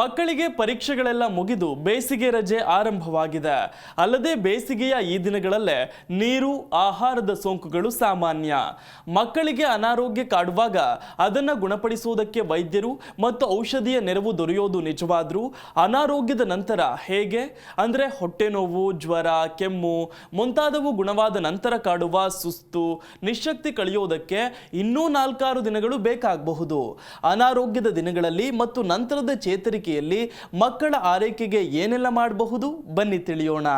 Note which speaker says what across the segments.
Speaker 1: ಮಕ್ಕಳಿಗೆ ಪರೀಕ್ಷೆಗಳೆಲ್ಲ ಮುಗಿದು ಬೇಸಿಗೆ ರಜೆ ಆರಂಭವಾಗಿದೆ. ಅಲ್ಲದೆ ಬೇಸಿಗೆಯ ಈ ದಿನಗಳಲ್ಲೇ ನೀರು, ಆಹಾರದ ಸೋಂಕುಗಳು ಸಾಮಾನ್ಯ. ಮಕ್ಕಳಿಗೆ ಅನಾರೋಗ್ಯ ಕಾಡುವಾಗ ಅದನ್ನು ಗುಣಪಡಿಸುವುದಕ್ಕೆ ವೈದ್ಯರು ಮತ್ತು ಔಷಧಿಯ ನೆರವು ದೊರೆಯೋದು ನಿಜವಾದರೂ ಅನಾರೋಗ್ಯದ ನಂತರ ಹೇಗೆ? ಅಂದರೆ ಹೊಟ್ಟೆ ನೋವು, ಜ್ವರ, ಕೆಮ್ಮು ಮುಂತಾದವು ಗುಣವಾದ ನಂತರ ಕಾಡುವ ಸುಸ್ತು ನಿಶಕ್ತಿ ಕಳೆಯೋದಕ್ಕೆ ಇನ್ನೂ ನಾಲ್ಕಾರು ದಿನಗಳು ಬೇಕಾಗಬಹುದು. ಅನಾರೋಗ್ಯದ ದಿನಗಳಲ್ಲಿ ಮತ್ತು ನಂತರದ ಚೇತರಿಕೆಯಲ್ಲಿ ಮಕ್ಕಳ ಆರೈಕೆಗೆ ಏನೆಲ್ಲ ಮಾಡಬಹುದು? ಬನ್ನಿ ತಿಳಿಯೋಣ.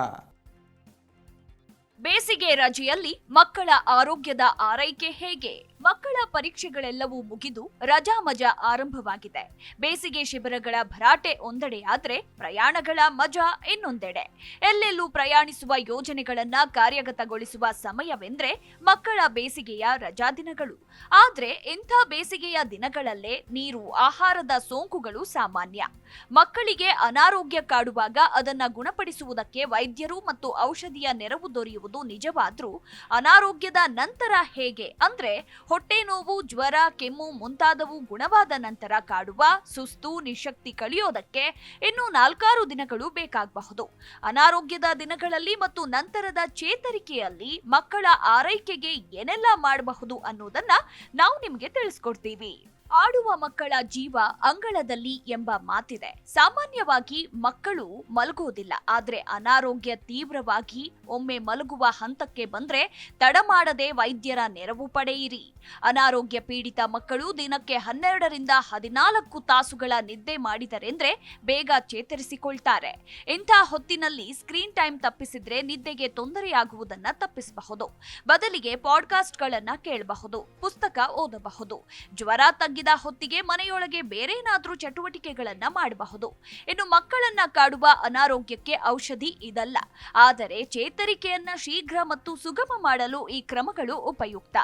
Speaker 2: ಬೇಸಿಗೆ ರಜೆಯಲ್ಲಿ ಮಕ್ಕಳ ಆರೋಗ್ಯದ ಆರೈಕೆ ಹೇಗೆ? ಮಕ್ಕಳ ಪರೀಕ್ಷೆಗಳೆಲ್ಲವೂ ಮುಗಿದು ರಜಾ ಮಜಾ ಆರಂಭವಾಗಿದೆ. ಬೇಸಿಗೆ ಶಿಬಿರಗಳ ಭರಾಟೆ ಒಂದೆಡೆಯಾದ್ರೆ ಪ್ರಯಾಣಗಳ ಮಜಾ ಇನ್ನೊಂದೆಡೆ. ಎಲ್ಲೆಲ್ಲೂ ಪ್ರಯಾಣಿಸುವ ಯೋಜನೆಗಳನ್ನ ಕಾರ್ಯಗತಗೊಳಿಸುವ ಸಮಯವೆಂದ್ರೆ ಮಕ್ಕಳ ಬೇಸಿಗೆಯ ರಜಾ ದಿನಗಳು. ಆದ್ರೆ ಇಂಥ ಬೇಸಿಗೆಯ ದಿನಗಳಲ್ಲೇ ನೀರು, ಆಹಾರದ ಸೋಂಕುಗಳು ಸಾಮಾನ್ಯ. ಮಕ್ಕಳಿಗೆ ಅನಾರೋಗ್ಯ ಕಾಡುವಾಗ ಅದನ್ನ ಗುಣಪಡಿಸುವುದಕ್ಕೆ ವೈದ್ಯರು ಮತ್ತು ಔಷಧಿಯ ನೆರವು ದೊರೆಯುವುದು ನಿಜವಾದ್ರೂ ಅನಾರೋಗ್ಯದ ನಂತರ ಹೇಗೆ ಅಂದ್ರೆ ಹೊಟ್ಟೆ ನೋವು, ಜ್ವರ, ಕೆಮ್ಮು ಮುಂತಾದವು ಗುಣವಾದ ನಂತರ ಕಾಡುವ, ಸುಸ್ತು, ನಿಶಕ್ತಿ ಕಳೆಯೋದಕ್ಕೆ ಇನ್ನು ನಾಲ್ಕಾರು ದಿನಗಳು ಬೇಕಾಗಬಹುದು. ಅನಾರೋಗ್ಯದ ದಿನಗಳಲ್ಲಿ ಮತ್ತು ನಂತರದ ಚೇತರಿಕೆಯಲ್ಲಿ ಮಕ್ಕಳ ಆರೈಕೆಗೆ ಏನೆಲ್ಲ ಮಾಡಬಹುದು ಅನ್ನೋದನ್ನ ನಾವು ನಿಮಗೆ ತಿಳಿಸ್ಕೊಡ್ತೀವಿ. ಆಡುವ ಮಕ್ಕಳ ಜೀವ ಅಂಗಳದಲ್ಲಿ ಎಂಬ ಮಾತಿದೆ. ಸಾಮಾನ್ಯವಾಗಿ ಮಕ್ಕಳು ಮಲಗೋದಿಲ್ಲ ಆದ್ರೆ ಅನಾರೋಗ್ಯ ತೀವ್ರವಾಗಿ ಒಮ್ಮೆ ಮಲಗುವ ಹಂತಕ್ಕೆ ಬಂದ್ರೆ ತಡ ಮಾಡದೆ ವೈದ್ಯರ ನೆರವು ಪಡೆಯಿರಿ. ಅನಾರೋಗ್ಯ ಪೀಡಿತ ಮಕ್ಕಳು ದಿನಕ್ಕೆ ಹನ್ನೆರಡರಿಂದ ಹದಿನಾಲ್ಕು ತಾಸುಗಳ ನಿದ್ದೆ ಮಾಡಿದರೆಂದ್ರೆ ಬೇಗ ಚೇತರಿಸಿಕೊಳ್ತಾರೆ. ಇಂಥ ಹೊತ್ತಿನಲ್ಲಿ ಸ್ಕ್ರೀನ್ ಟೈಮ್ ತಪ್ಪಿಸಿದ್ರೆ ನಿದ್ದೆಗೆ ತೊಂದರೆಯಾಗುವುದನ್ನ ತಪ್ಪಿಸಬಹುದು. ಬದಲಿಗೆ ಪಾಡ್ಕಾಸ್ಟ್ಗಳನ್ನ ಕೇಳಬಹುದು, ಪುಸ್ತಕ ಓದಬಹುದು. ಜ್ವರ ತಗ್ಗಿದ ಹೊತ್ತಿಗೆ ಮನೆಯೊಳಗೆ ಬೇರೇನಾದ್ರೂ ಚಟುವಟಿಕೆಗಳನ್ನ ಮಾಡಬಹುದು. ಇನ್ನು ಮಕ್ಕಳನ್ನ ಕಾಡುವ ಅನಾರೋಗ್ಯಕ್ಕೆ ಔಷಧಿ ಇದಲ್ಲ. ಆದರೆ ಚೇತರಿಕೆಯನ್ನ ಶೀಘ್ರ ಮತ್ತು ಸುಗಮ ಮಾಡಲು ಈ ಕ್ರಮಗಳು ಉಪಯುಕ್ತ.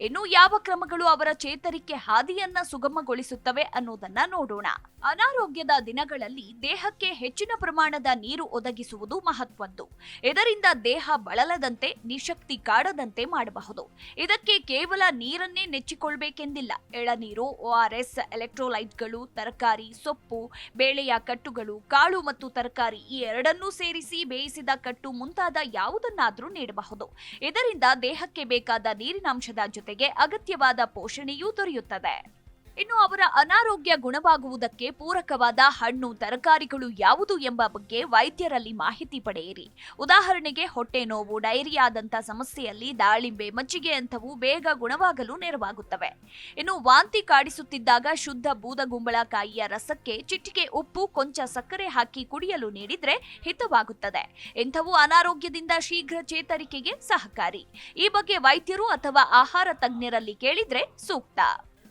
Speaker 2: ಇನ್ನು ಯಾವ ಕ್ರಮಗಳು ಅವರ ಚೇತರಿಕೆ ಹಾದಿಯನ್ನ ಸುಗಮಗೊಳಿಸುತ್ತವೆ ಅನ್ನೋದನ್ನ ನೋಡೋಣ. ಅನಾರೋಗ್ಯದ ದಿನಗಳಲ್ಲಿ ದೇಹಕ್ಕೆ ಹೆಚ್ಚಿನ ಪ್ರಮಾಣದ ನೀರು ಒದಗಿಸುವುದು ಮಹತ್ವದ್ದು. ಇದರಿಂದ ದೇಹ ಬಳಲದಂತೆ, ನಿಶಕ್ತಿ ಕಾಡದಂತೆ ಮಾಡಬಹುದು. ಇದಕ್ಕೆ ಕೇವಲ ನೀರನ್ನೇ ನೆಚ್ಚಿಕೊಳ್ಬೇಕೆಂದಿಲ್ಲ. ಎಳನೀರು ಒಆರ್ಎಸ್ ಎಲೆಕ್ಟ್ರೋಲೈಟ್ಗಳು, ತರಕಾರಿ, ಸೊಪ್ಪು, ಬೇಳೆಯ ಕಟ್ಟುಗಳು, ಕಾಳು ಮತ್ತು ತರಕಾರಿ ಈ ಎರಡನ್ನೂ ಸೇರಿಸಿ ಬೇಯಿಸಿದ ಕಟ್ಟು ಮುಂತಾದ ಯಾವುದನ್ನಾದರೂ ನೀಡಬಹುದು. ಇದರಿಂದ ದೇಹಕ್ಕೆ ಬೇಕಾದ ನೀರಿನಾಂಶದ ಜೊತೆಗೆ ಅಗತ್ಯವಾದ ಪೋಷಣೆಯೂ ದೊರೆಯುತ್ತದೆ. ಇನ್ನು ಅವರ ಅನಾರೋಗ್ಯ ಗುಣವಾಗುವುದಕ್ಕೆ ಪೂರಕವಾದ ಹಣ್ಣು, ತರಕಾರಿಗಳು ಯಾವುದು ಎಂಬ ಬಗ್ಗೆ ವೈದ್ಯರಲ್ಲಿ ಮಾಹಿತಿ ಪಡೆಯಿರಿ. ಉದಾಹರಣೆಗೆ ಹೊಟ್ಟೆ ನೋವು, ಡೈರಿಯಾದಂಥ ಸಮಸ್ಯೆಯಲ್ಲಿ ದಾಳಿಂಬೆ, ಮಜ್ಜಿಗೆ ಅಂಥವು ಬೇಗ ಗುಣವಾಗಲು ನೆರವಾಗುತ್ತವೆ. ಇನ್ನು ವಾಂತಿ ಕಾಡಿಸುತ್ತಿದ್ದಾಗ ಶುದ್ಧ ಬೂದಗುಂಬಳಕಾಯಿಯ ರಸಕ್ಕೆ ಚಿಟಿಕೆ, ಉಪ್ಪು, ಕೊಂಚ ಸಕ್ಕರೆ ಹಾಕಿ ಕುಡಿಯಲು ನೀಡಿದರೆ ಹಿತವಾಗುತ್ತದೆ. ಇಂಥವು ಅನಾರೋಗ್ಯದಿಂದ ಶೀಘ್ರ ಚೇತರಿಕೆಗೆ ಸಹಕಾರಿ. ಈ ಬಗ್ಗೆ ವೈದ್ಯರು ಅಥವಾ ಆಹಾರ ತಜ್ಞರಲ್ಲಿ ಕೇಳಿದರೆ ಸೂಕ್ತ.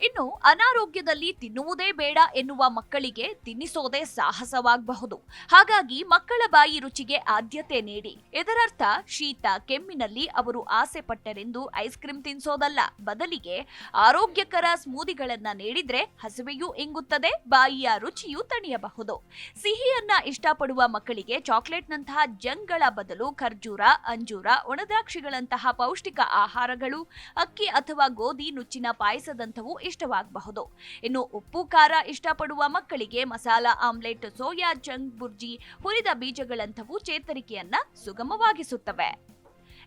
Speaker 2: ಇನ್ನು ಅನಾರೋಗ್ಯದಲ್ಲಿ ತಿನ್ನುವುದೇ ಬೇಡ ಎನ್ನುವ ಮಕ್ಕಳಿಗೆ ತಿನ್ನಿಸೋದೇ ಸಾಹಸವಾಗಬಹುದು. ಹಾಗಾಗಿ ಮಕ್ಕಳ ಬಾಯಿ ರುಚಿಗೆ ಆದ್ಯತೆ ನೀಡಿ. ಇದರರ್ಥ, ಶೀತ, ಕೆಮ್ಮಿನಲ್ಲಿ ಅವರು ಆಸೆ ಪಟ್ಟರೆಂದು ಐಸ್ ಕ್ರೀಮ್ ತಿನ್ನಿಸೋದಲ್ಲ ಬದಲಿಗೆ ಆರೋಗ್ಯಕರ ಸ್ಮೂದಿಗಳನ್ನ ನೀಡಿದ್ರೆ ಹಸಿವೆಯೂ ಇಂಗುತ್ತದೆ, ಬಾಯಿಯ ರುಚಿಯೂ ತಣಿಯಬಹುದು. ಸಿಹಿಯನ್ನ ಇಷ್ಟಪಡುವ ಮಕ್ಕಳಿಗೆ ಚಾಕ್ಲೇಟ್ನಂತಹ ಜಂಗಳ ಬದಲು ಖರ್ಜೂರ, ಅಂಜೂರ, ಒಣದ್ರಾಕ್ಷಿಗಳಂತಹ ಪೌಷ್ಟಿಕ ಆಹಾರಗಳು, ಅಕ್ಕಿ ಅಥವಾ ಗೋಧಿ ನುಚ್ಚಿನ ಪಾಯಸದಂಥವು ಇಷ್ಟವಾಗಬಹುದು. ಇನ್ನು ಉಪ್ಪು, ಖಾರ ಇಷ್ಟಪಡುವ ಮಕ್ಕಳಿಗೆ ಮಸಾಲಾ, ಆಮ್ಲೆಟ್, ಸೋಯಾ ಜಂಗ್ ಬುರ್ಜಿ, ಹುರಿದ ಬೀಜಗಳಂಥವು ಚೇತರಿಕೆಯನ್ನ ಸುಗಮವಾಗಿಸುತ್ತವೆ.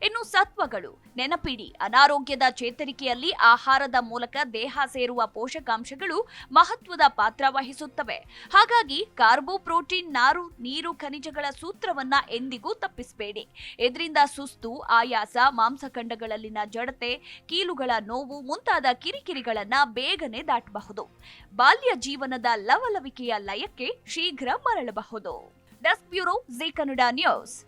Speaker 2: ಇನ್ನು ಸತ್ವಗಳು, ನೆನಪಿಡಿ, ಅನಾರೋಗ್ಯದ ಚೇತರಿಕೆಯಲ್ಲಿ ಆಹಾರದ ಮೂಲಕ ದೇಹ ಸೇರುವ ಪೋಷಕಾಂಶಗಳು ಮಹತ್ವದ ಪಾತ್ರ ವಹಿಸುತ್ತವೆ. ಹಾಗಾಗಿ ಕಾರ್ಬೋ ಪ್ರೋಟೀನ್ ನಾರು, ನೀರು ಖನಿಜಗಳ ಸೂತ್ರವನ್ನ ಎಂದಿಗೂ ತಪ್ಪಿಸಬೇಡಿ. ಇದರಿಂದ ಸುಸ್ತು, ಆಯಾಸ, ಮಾಂಸಖಂಡಗಳಲ್ಲಿನ ಜಡತೆ, ಕೀಲುಗಳ ನೋವು ಮುಂತಾದ ಕಿರಿಕಿರಿಗಳನ್ನ ಬೇಗನೆ ದಾಟಬಹುದು. ಬಾಲ್ಯ ಜೀವನದ ಲವಲವಿಕೆಯ ಲಯಕ್ಕೆ ಶೀಘ್ರ ಮರಳಬಹುದು. Desk bureau, Zee Kannada news.